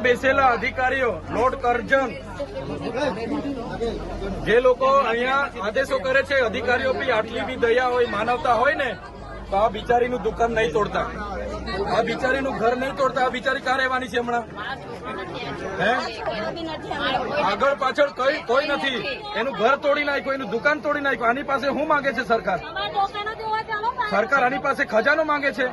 સીટમાં બેસેલા અધિકારીઓ લોર્ડ કરજન જે લોકો અહીંયા આદેશો કરે છે અધિકારીઓ બી આટલી બી દયા હોય માનવતા હોય ને તો આ બિચારીનું દુકાન નહીં તોડતા. આ બિચારીનું ઘર નહીં તોડતા આ બિચારી ક્યાં રહેવાની છે હમણાં? હે? આગળ પાછળ કઈ કોઈ નથી. એનું ઘર તોડી નાખ્યું એનું દુકાન તોડી નાખ્યું. આની પાસે શું માંગે છે સરકાર? સરકાર આની પાસે ખજાનો માંગે છે.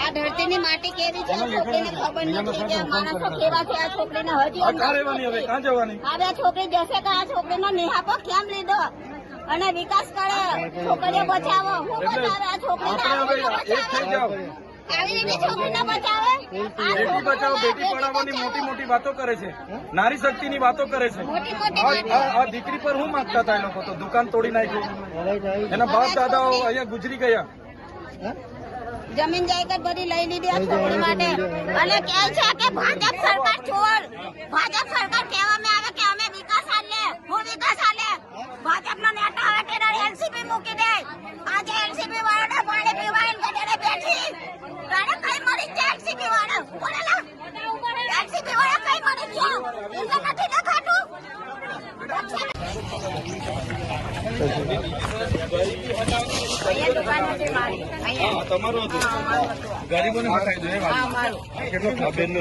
આ ધરતીની માટી કેવી છે છોકરીને ખબર નથી કે માણસો કેવા છે આ છોકરીને હજી હવે? આ છોકરી જશે કે આ છોકરીનો નિહાપો કેમ લીધો? અને વિકાસ કરે છોકરીઓ બચાવો હું બચાવે? આ છોકરીને આપણે હવે એક આવી રીતે છોકરીને બચાવે? બેટી બચાવો? બેટી પઢાવવાની મોટી મોટી વાતો કરે છે. નારી શક્તિની વાતો કરે છે. આ દીકરી પર હું માંગતા હતા એ લોકો તો? દુકાન તોડી નાખ્યું. એના બાપ દાદાઓ અહીંયા ગુજરી ગયા. જમીન જાયદાદ બધી લઈ લીધી આ છોકરી માટે. અને કહે છે કે ભાજપ સરકાર છોડ. ભાજપ સરકાર કહેવામાં આવે કે અમે વિકાસ આલે. હું વિકાસ આલે. ભાજપનો નેતા આવે તેના એલસીપી મૂકી દે. આજે એલસીપી વાળાને પાણી પીવાય કરીને બેઠી. તારે કઈ મળી છે એલસીપી વાળા. બોલેલા એલસીપી વાળા કઈ મળી છે એમને નથી દેખાતું દુકાન નથી મારી અહીંયા તમારું હતું. ગરીબોને હટાવી દો એ વાત. કેટલો ખાબેનનો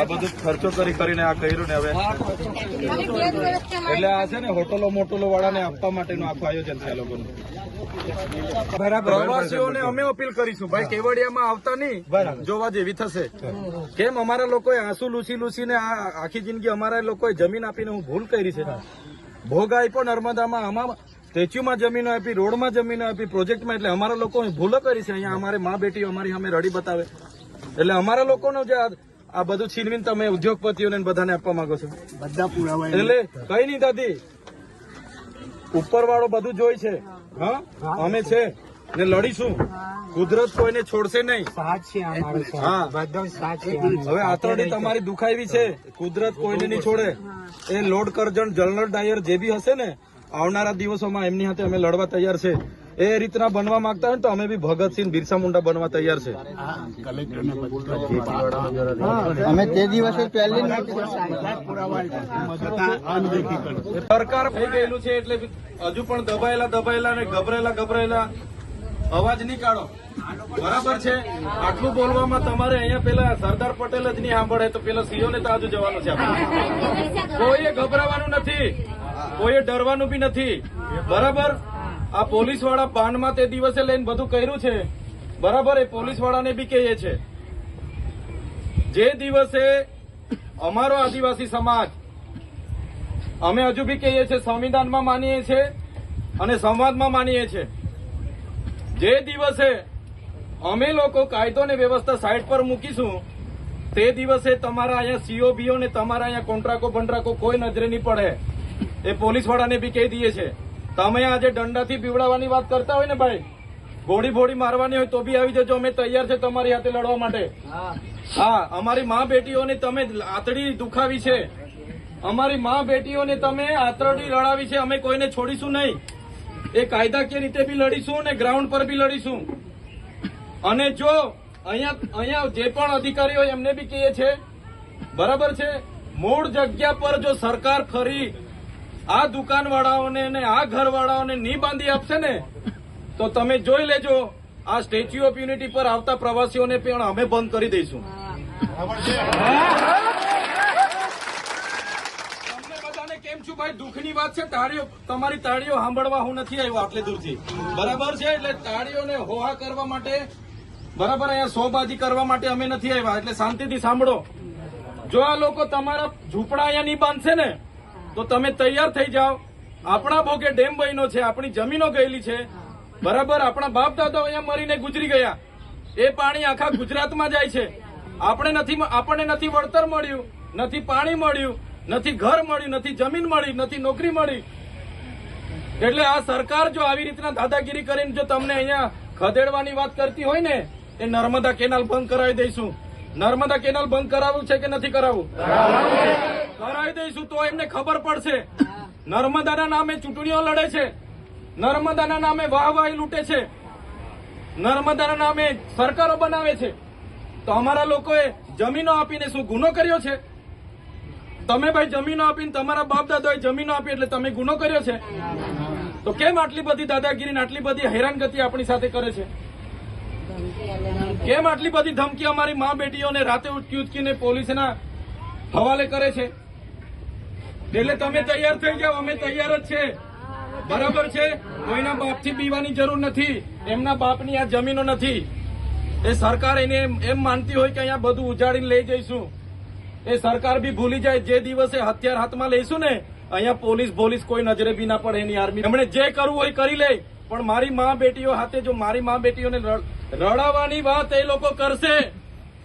આ બધું ખર્ચો કરી કરીને આ કર્યું ને હવે. એટલે આ છે ને હોટલો મોટલો વાળાને આપવા માટેનું આખું આયોજન છે આ લોકોનું. પ્રવાસીઓને અમે અપીલ કરીશું. ભાઈ કેવડિયામાં આવતા નહીં. જોવા જેવી થશે. કેમ? અમારા લોકોએ આંસુ લૂસી લૂસીને આ આખી જિંદગી અમારા લોકોએ જમીન આપીને હું ભૂલ કરી છે. ભોગ આપ્યો નર્મદામાં. આમાં સ્ટેચ્યુમાં જમીન આપી રોડમાં જમીન આપી પ્રોજેક્ટમાં. એટલે અમારા લોકો ભૂલો કરી છે. અહીંયા અમારે મા બેટીઓ અમારી અમે રડી બતાવે. એટલે અમારા લોકોનો જે આ- બધું છીનવીને તમે ઉદ્યોગપતિઓને બધાને આપવા માંગો છો. બધા પુરાવા એટલે કઈ નહીં દાદી. ઉપર વાળો બધું જોઈ છે. હા? અમે છે. ને લડીશું. કુદરત કોઈને છોડશે નહીં. હવે આતરડી તમારી દુખાવી છે. કુદરત કોઈને નહીં છોડે. એ લોડ કરજણ જનરલ ડાયર જે બી હશે ને આવનારા દિવસોમાં એમની સાથે અમે લડવા તૈયાર છે. એ રીતના બનવા માંગતા હોય તો અમે બી ભગતસિંહ બિરસા મુંડા બનવા તૈયાર છે. અમે તે દિવસે સરકાર થઈ ગયેલું છે એટલે હજુ પણ દબાયેલા દબાયેલા ને ગભરેલા ગભરેલા. અવાજ નહીં કાઢો. બરાબર છે? આટલું બોલવામાં તમારે અહીંયા પેલા સરદાર પટેલ જ નહીં સાંભળે તો પેલા સીઓ ને તો આજુ જવાનું છે કોઈએ ગભરાવાનું નથી. કોઈએ ડરવાનું બી નથી. બરાબર? આ પોલીસવાળા પાનમાં તે દિવસે લઈને બધું કર્યું છે. બરાબર? એ પોલીસ વાળાને બી કહીએ છે. જે દિવસે અમારો આદિવાસી સમાજ, અમે હજુ બી કહીએ છીએ, સંવિધાનમાં માનીએ છીએ અને સંવાદમાં માનીએ છીએ. જે દિવસે અમે લોકો કાયદો ને વ્યવસ્થા સાઈડ પર મૂકીશું, તે દિવસે તમારા અહીંયા સીઓ બીઓ ને તમારા અહીંયા કોન્ટ્રાકો બંટ્રાકો કોઈ નજરે નહીં પડે. એ પોલીસ વાળાને બી કહી દઈએ છે. તમે આજે દંડાથી પીવડાવવાની વાત કરતા હોય ને ભાઈ? ગોળી ભોળી મારવાની હોય તો બી આવી જજો. અમે તૈયાર છે તમારી હાથે લડવા માટે. હા. અમારી મા બેટીઓને તમે આતડી દુખાવી છે. અમારી મા બેટીઓને તમે આતરડી લડાવી છે. અમે કોઈને છોડીશું નહીં. એ કાયદાકીય રીતે બી લડીશું અને ગ્રાઉન્ડ પર બી લડીશું. અને જો અહીંયા અહીંયા જે પણ અધિકારીઓ હોય એમને બી કહીએ છે બરાબર છે? મૂળ જગ્યા પર જો સરકાર ફરી આ દુકાનવાળાઓને અને આ ઘરવાળાઓને નહીં બાંધી આપશે ને? તો તમે જોઈ લેજો, આ સ્ટેચ્યુ ઓફ યુનિટી પર આવતા પ્રવાસીઓને પણ અમે બંધ કરી દઈશું. કેમ છું ભાઈ? દુઃખની વાત છે, તાળીઓ, તમારી તાળીઓ સાંભળવા હું નથી આવ્યો આટલે દૂરથી. બરાબર છે? એટલે તાળીઓને હોહા કરવા માટે, બરાબર, અહીંયા સોબાજી કરવા માટે અમે નથી આવ્યા. એટલે શાંતિથી સાંભળો. જો આ લોકો તમારા ઝૂંપડા અહીંયા નહીં બાંધશે ને તો તમે તૈયાર થઈ જાઓ. આપણા ભોગે ડેમ બન્યો છે, આપણી જમીનો ગયેલી છે. બરાબર, આપણા બાપ દાદાઓ અહીંયા મરીને ગુજરી ગયા. એ પાણી આખા ગુજરાતમાં જાય છે. આપણે નથી આપણને નથી વળતર મળ્યું, નથી પાણી મળ્યું, નથી ઘર મળ્યું, નથી જમીન મળી, નથી નોકરી મળી. એટલે આ સરકાર જો આવી રીતના દાદાગીરી કરીને જો તમને અહીંયા ખદેડવાની વાત કરતી હોય ને, એ નર્મદા કેનાલ બંધ કરાવી દઈશું. નર્મદા કેનાલ બંધ કરાવવું છે કે નથી કરાવવું? કરાવી દઈશું તો એમને ખબર પડશે. નર્મદાના નામે ચૂંટણીઓ લડે છે. નર્મદાના નામે વાહવાહી લૂંટે છે. નર્મદાના નામે સરકારો બનાવે છે. તો અમારા લોકોએ જમીનો આપીને શું ગુનો કર્યો છે? તમે ભાઈ જમીનો આપીને તમારા બાપ દાદાએ જમીનો આપી એટલે તમે ગુનો કર્યો છે? તો કેમ આટલી બધી દાદાગીરી આટલી બધી હેરાનગતિ આપણી સાથે કરે છે? કેમ આટલી બધી ધમકી અમારી મા બેટીઓને રાતે ઉચકી ઉચકીને પોલીસના હવાલે કરે છે? એટલે તમે તૈયાર થઈ જાઓ, અમે તૈયાર જ છે. બરાબર છે? કોઈના બાપથી બીવાની જરૂર નથી. એમના બાપની આ જમીનો નથી. એ સરકાર એને એમ- માનતી હોય કે અહીંયા બધું ઉજાડીને લઈ જઈશું. એ સરકાર બી ભૂલી જાય, જે દિવસે હથિયાર હાથમાં લઈશું ને, અહીંયા પોલીસ પોલીસ કોઈ નજરે બી ના પડે એની આર્મી. એમણે જે કરવું હોય કરી લે. પણ મારી મા બેટીઓ હાથે જો મારી મા બેટીઓને રડ- રડાવવાની વાત એ લોકો કરશે.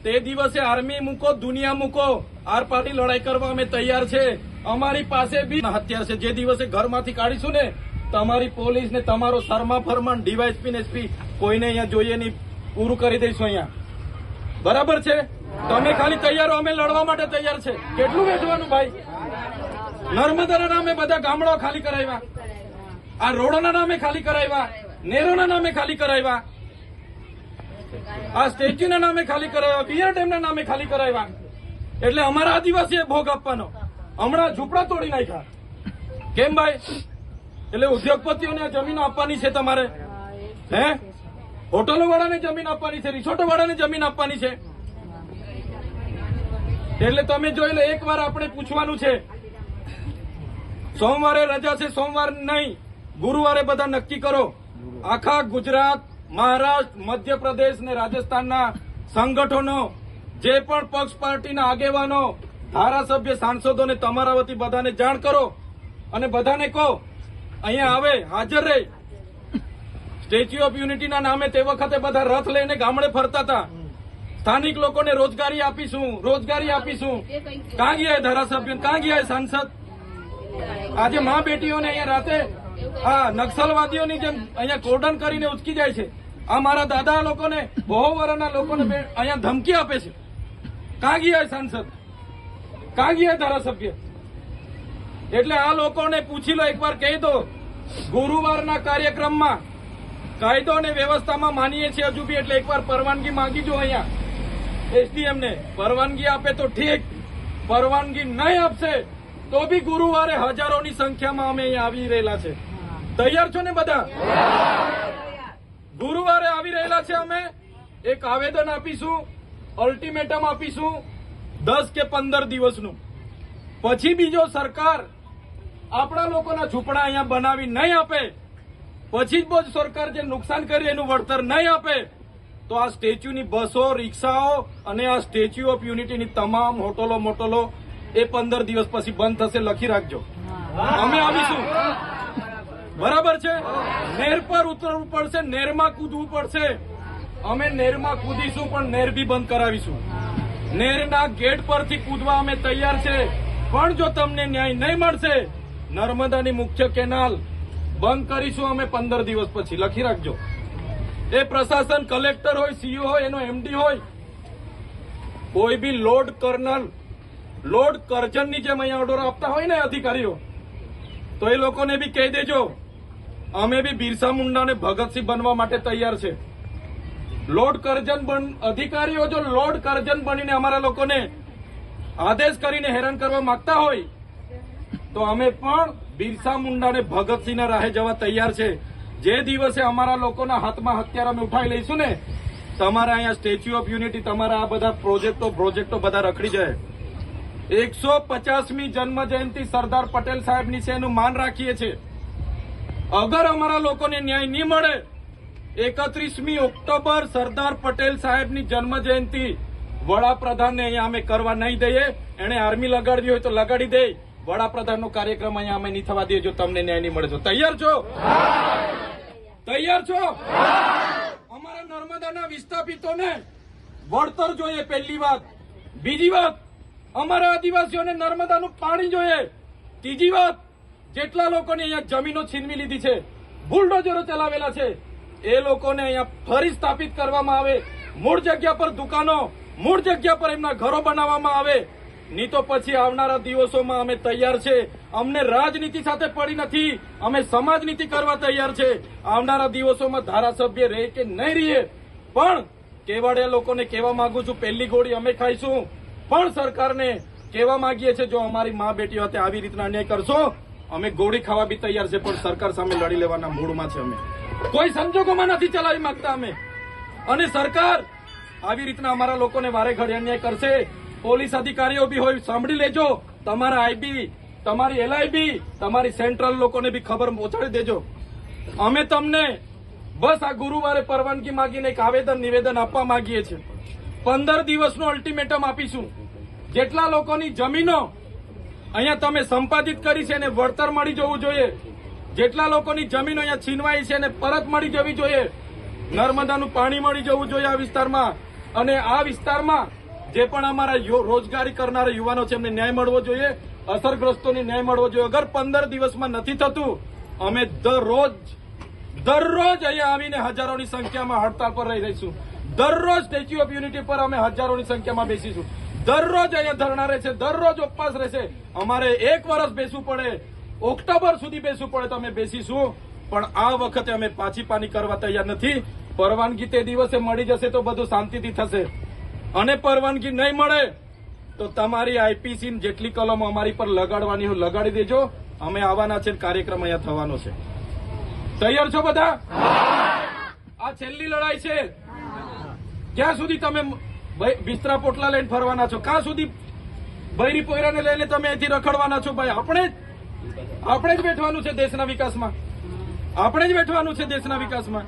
તે દિવસે આર્મી મૂકો, દુનિયા મૂકો. આર પાર્ટી લડાઈ કરવા અમે તૈયાર છે. અમારી પાસે બી હત્યા છે. જે દિવસે ઘરમાંથી કાઢીશું ને, તમારી પોલીસ ને તમારો શર્મા ફરમાન ડીવાયસપી ને એસપી, કોઈને અહીંયા જોઈએ નહીં. પૂરું કરી દઈશું અહીંયા. બરાબર છે? તમે ખાલી તૈયારો અમે લડવા માટે તૈયાર છે. કેટલું વેચવાનું ભાઈ? નર્મદાના નામે બધા ગામડાઓ ખાલી કરાવ્યા. આ રોડોના નામે ખાલી કરાવ્યા. નેરોના નામે ખાલી કરાવ્યા. આ સ્ટેચ્યુના નામે ખાલી કરાવ્યા. બિયર ડેમના નામે ખાલી કરાવ્યા. એટલે અમારા આદિવાસીએ ભોગ આપવાનો. હમણાં ઝૂંપડા તોડી નાખ્યા. કેમ ભાઈ? એટલે ઉદ્યોગપતિઓને જમીન આપવાની છે તમારે? હે હોટલો વાળાને જમીન આપવાની છે રિસોર્ટો વાળાને જમીન આપવાની છે? એટલે તમે જોઈ લો એક વાર આપણે પૂછવાનું છે. સોમવારે રજા છે સોમવાર નહીં. ગુરુવારે બધા નક્કી કરો. આખા ગુજરાત મહારાષ્ટ્ર મધ્યપ્રદેશ ને રાજસ્થાનના સંગઠનો જે પણ પક્ષ પાર્ટીના આગેવાનો ધારાસભ્ય સાંસદોને તમારા વતી બધાને જાણ કરો અને બધાને કહો, અહીંયા આવે, હાજર રહે. સ્ટેચ્યુ ઓફ યુનિટીના નામે તે વખતે બધા રથ લઈને ગામડે ફરતા હતા. સ્થાનિક લોકોને રોજગારી આપીશું રોજગારી આપીશું. કાં ગયા ધારાસભ્ય, કાં ગયા સાંસદ? આજે મા બેટીઓને અહીંયા રાતે આ નક્સલવાદીઓની જેમ અહીંયા કોર્ડન કરીને ઉચકી જાય છે. આ મારા દાદા લોકોને, બહુ વર્ષના લોકોને અહીંયા ધમકી આપે છે. કાં ગયા સાંસદ? કાં ગયા ધારાસભ્ય. એટલે આ લોકોને પૂછી લો, એકવાર કહી દો, ગુરુવારના કાર્યક્રમમાં કાયદો અને વ્યવસ્થામાં માનીએ છીએ હજુ બી, એટલે એકવાર પરવાનગી માંગી જો અહીંયા એસડીએમને પરવાનગી આપે તો ઠીક, પરવાનગી નહીં આપશે, તો બી ગુરુવારે હજારોની સંખ્યામાં અમે અહીંયા આવી રહેલા છે. તૈયાર છો ને બધા? ગુરુવારે આવી રહેલા છે અમે. એક આવેદન આપીશું અલ્ટિમેટમ આપીશું. દસ કે પંદર દિવસનું. પછી બીજો સરકાર આપણા લોકોના ઝૂંપડા અહીંયા બનાવી નહીં આપે. પછી જ સરકાર જે નુકસાન કરી એનું વળતર નહીં આપે. તો આ સ્ટેચ્યુની બસો રિક્ષાઓ અને આ સ્ટેચ્યુ ઓફ યુનિટીની તમામ હોટલો મોટલો એ પંદર દિવસ પછી બંધ થશે, લખી રાખજો. અમે આવીશું. બરાબર છે? નેર પર ઉતરવું પડશે, નેરમાં કૂદવું પડશે. અમે નેરમાં કૂદીશું, પણ નેર બી બંધ કરાવીશું. નેરના ગેટ પરથી કૂદવા અમે તૈયાર છે. પણ જો તમને ન્યાય નહીં મળશે, નર્મદાની મુખ્ય કેનાલ બંધ કરીશું અમે પંદર દિવસ પછી. લખી રાખજો. એ પ્રશાસન કલેક્ટર હોય, સીઓ હોય, એનો એમડી હોય, કોઈ બી લોર્ડ કર્નલ, લોર્ડ કરજનની જેમ અહીંયા ઓર્ડર આપતા હોય ને અધિકારીઓ, તો એ લોકોને બી કહી દેજો. અમે બી બિરસા મુંડાને ભગતસિંહ બનવા માટે તૈયાર છે. લોર્ડ કરજન બન, અધિકારીઓ જો લોર્ડ કરજન બનીને અમારા લોકોને આદેશ કરીને હેરાન કરવા માંગતા હોય, તો અમે પણ બિરસા મુંડાને ભગતસિંહના રાહે જવા તૈયાર છે. જે દિવસે અમારા લોકોના હાથમાં હથિયાર અમે ઉઠાવી લઈશું ને, તમારા અહીંયા સ્ટેચ્યુ ઓફ યુનિટી, તમારા આ બધા પ્રોજેક્ટો પ્રોજેક્ટો બધા રખડી જાય. એકસો પચાસમી જન્મ જયંતિ સરદાર પટેલ સાહેબની છે એનું માન રાખીએ છીએ. અગર અમારા લોકોને ન્યાય નહીં મળે એકત્રીસમી ઓક્ટોબર સરદાર પટેલ સાહેબની જન્મ જયંતિ વડાપ્રધાનને અહીંયા અમે કરવા નહીં દઈએ. એને આર્મી લગાડવી હોય તો લગાડી દે. વડાપ્રધાનનો કાર્યક્રમ અહીંયા અમે નહીં થવા દઈએ. જો તમને ન્યાય નહીં મળે તો. તૈયાર છો? તૈયાર છો? અમારા નર્મદાના વિસ્થાપિતોને વળતર જોઈએ પહેલી વાત. બીજી વાત, અમારા આદિવાસીઓને નર્મદાનું પાણી જોઈએ. ત્રીજી વાત, જેટલા લોકોની અહીંયા જમીનો છીનવી લીધી છે, બુલડોઝરો ચલાવેલા છે. એ લોકોને અહીંયા ફરી સ્થાપિત કરવામાં આવે. મૂળ જગ્યા પર દુકાનો, મૂળ જગ્યા પર એમના ઘરો બનાવવામાં આવે. નહીં તો પછી આવનારા દિવસોમાં અમે તૈયાર છે. અમને રાજનીતિ સાથે પડી નથી. અમે સમાજ નીતિ કરવા તૈયાર છે. આવનારા દિવસોમાં ધારાસભ્ય રહે કે નહીં રહીએ પણ કેવાડિયા લોકોને કહેવા માંગુ છું, પહેલી ગોળી અમે ખાઈશું. પણ સરકારને કહેવા માંગીએ છીએ, જો અમારી મા બેટીઓ હાથે આવી રીતના અન્યાય કરશો, અમે ગોળી ખાવા બી તૈયાર છે, પણ સરકાર સામે લડી લેવાના મૂડમાં છે અમે. કોઈ સંજોગોમાં નથી ચલાવી માંગતા અમે. અને સરકાર આવી રીતના અમારા લોકોને વારે ઘડે અન્યાય કરશે, પોલીસ અધિકારીઓ બી હોય, સાંભળી લેજો. તમારા આઈબી તમારી એલઆઈબી તમારી સેન્ટ્રલ લોકોને બી ખબર પહોંચાડી દેજો. અમે તમને બસ આ ગુરુવારે પરવાનગી માંગીને એક આવેદન, નિવેદન આપવા માંગીએ છીએ. પંદર દિવસનું અલ્ટિમેટમ આપીશું. જેટલા લોકોની જમીનો અહીંયા તમે સંપાદિત કરી છે એને વળતર મળી જવું જોઈએ. જેટલા લોકોની જમીન અહીંયા છીનવાઈ છે એને પરત મળી જવી જોઈએ, નર્મદાનું પાણી મળી જવું જોઈએ આ વિસ્તારમાં. અને આ વિસ્તારમાં જે પણ અમારા રોજગારી કરનારા યુવાનો છે, એમને ન્યાય મળવો જોઈએ, અસરગ્રસ્તોને ન્યાય મળવો જોઈએ. અગર પંદર દિવસમાં નથી થતું, અમે દરરોજ દરરોજ અહીંયા આવીને હજારોની સંખ્યામાં હડતાલ પર રહી રહીશું. દરરોજ સ્ટેચ્યુ ઓફ યુનિટી પર અમે હજારોની સંખ્યામાં બેસીશું. દરરોજ અહીંયા ધરણા રહેશે, દરરોજ ઉપવાસ રહેશે. અમારે એક વર્ષ બેસવું પડે. ઓક્ટોબર સુધી બેસવું પડે તો અમે બેસીશું. પણ આ વખતે અમે પાછી પાની કરવા તૈયાર નથી. પરવાનગી તે દિવસે મળી જશે તો બધું શાંતિથી થશે. અને પરવાનગી નહીં મળે તો તમારી આઈપીસી જેટલી કલમો અમારી પર લગાડવાની હોય લગાડી દેજો. અમે આવવાના છે કાર્યક્રમ અહીંયા થવાનો છે. તૈયાર છો બધા? આ છેલ્લી લડાઈ છે. ક્યાં સુધી તમે બિસ્તરા પોટલા લઈને ફરવાના છો? ક્યાં સુધી બૈરી પોયરાને લઈને તમે અહીંથી રખડવાના છો? ભાઈ આપણે આપણે જ બેઠવાનું છે દેશના વિકાસમાં. આપણે જ બેઠવાનું છે દેશના વિકાસમાં.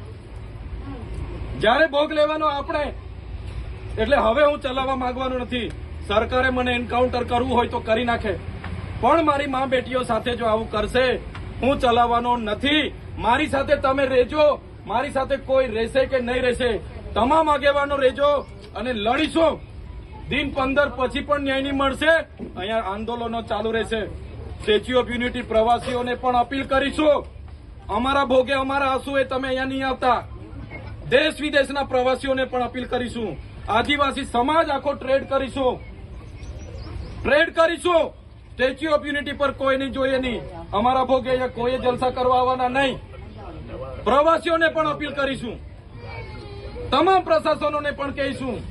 જ્યારે ભોગ લેવાનો આપણે, એટલે હવે હું ચલાવવા માંગવાનું નથી. સરકારે મને એન્કાઉન્ટર કરવું હોય તો કરી નાખે. પણ મારી મા બેટીઓ સાથે જો આવું કરશે, હું ચલાવવાનો નથી. મારી સાથે તમે રહેજો. મારી સાથે કોઈ રહેશે કે નહીં રહેશે, તમામ આગેવાનો રહેજો અને લડીશું. દિન પંદર પછી પણ ન્યાય નહીં મળશે. અહીંયા આંદોલનો ચાલુ રહેશે. સ્ટેચ્યુ ઓફ યુનિટી પ્રવાસીઓને પણ અપીલ કરીશું. અમારા ભોગે, અમારા આંસુએ તમે અહીંયા નહીં આવતા. દેશ વિદેશના પ્રવાસીઓને પણ અપીલ કરીશું. આદિવાસી સમાજ આખો ટ્રેડ કરીશું. ટ્રેડ કરીશું. સ્ટેચ્યુ ઓફ યુનિટી પર કોઈ નહીં જોઈએ નહીં. અમારા ભોગે અહીંયા કોઈ જલસા કરવા આવવાના નહીં. પ્રવાસીઓને પણ અપીલ કરીશું. તમામ પ્રશાસનોને પણ કહીશું.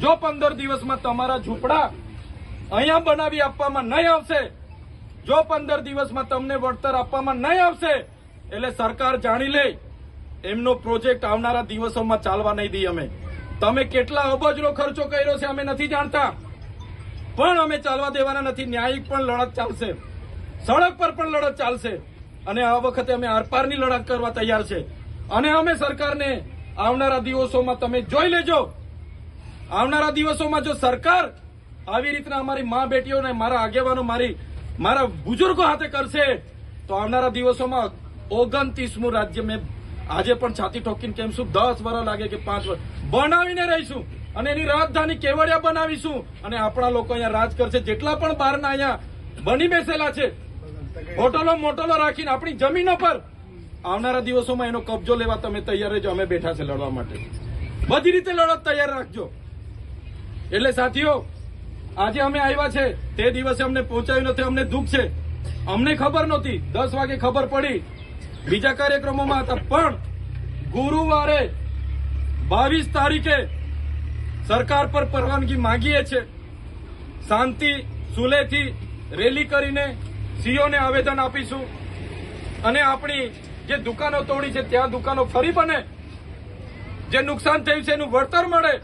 જો પંદર દિવસમાં તમારા ઝૂંપડા અહીંયા બનાવી આપવામાં નહીં આવશે જો પંદર દિવસમાં તમને વળતર આપવામાં નહીં આવશે, એટલે સરકાર જાણી લે, એમનો પ્રોજેક્ટ આવનારા દિવસોમાં ચાલવા નહીં દઈએ અમે. તમે કેટલા અબજનો ખર્ચો કર્યો છે અમે નથી જાણતા. પણ અમે ચાલવા દેવાના નથી. ન્યાયિક પણ લડત ચાલશે. સડક પર પણ લડત ચાલશે. અને આ વખતે અમે આરપારની લડત કરવા તૈયાર છે. અને અમે સરકારને આવનારા દિવસોમાં તમે જોઈ લેજો. આવનારા દિવસોમાં જો સરકાર આવી રીતના અમારી મા બેટીઓને, મારા આગેવાનો, મારી મારા બુજુર્ગો હાથે કરશે, તો આવનારા દિવસોમાં ઓગણત્રીસમું રાજ્ય મેં આજે પણ છાતી ઠોકીને કેમ શું દસ વર્ષ લાગે કે પાંચ વર્ષ બનાવીને રહીશું અને એની રાજધાની કેવડિયા બનાવીશું. અને આપણા લોકો અહીંયા રાજ કરશે, જેટલા પણ બહારના અહીંયા બની બેસેલા છે, હોટલો મોટલો રાખીને આપણી જમીનો પર. આવનારા દિવસોમાં એનો કબજો લેવા તમે તૈયાર રહેજો, અમે બેઠા છે લડવા માટે. બધી રીતે લડત તૈયાર રાખજો. એટલે સાથીઓ આજે અમે આવ્યા છે, તે દિવસે અમને પહોંચાયું નથી, અમને દુઃખ છે. અમને ખબર નહોતી, દસ વાગે ખબર પડી. બીજા કાર્યક્રમોમાં હતા, પણ ગુરુવારે બાવીસ તારીખે સરકાર પર પરવાનગી માંગીએ છે. શાંતિ સુલેથી રેલી કરીને સીઓને આવેદન આપીશું. અને આપણી જે દુકાનો તોડી છે, ત્યાં દુકાનો ફરી બને. જે નુકસાન થયું છે, એનું વળતર મળે,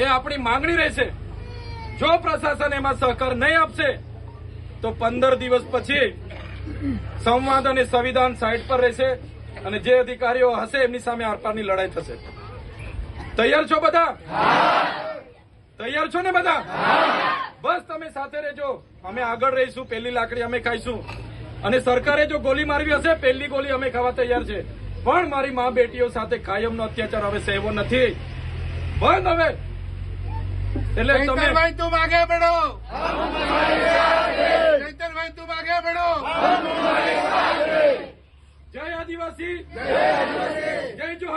એ આપણી માંગણી રહેશે. જો પ્રશાસન એમાં સહકાર નહીં આપશે, તો પંદર દિવસ પછી સંવાદ અને સંવિધાન સાઈડ પર રહેશે અને જે અધિકારીઓ હશે એમની સામે આરપારની લડાઈ થશે. તૈયાર છો બધા? તૈયાર છો ને બધા? બસ તમે સાથે રહેજો. અમે આગળ રહીશું, પહેલી લાકડી અમે ખાઈશું. અને સરકારે જો ગોલી મારવી હશે, પહેલી ગોલી અમે ખાવા તૈયાર છે. પણ મારી મા બેટીઓ સાથે કાયમનો અત્યાચાર, હવે સહેવો નથી. બંધ હવે. એટલે તમે ભાઈ તું માગે પડો. ચૈતનભાઈ તું માગે પડો. જય આદિવાસી. જય જોહાર.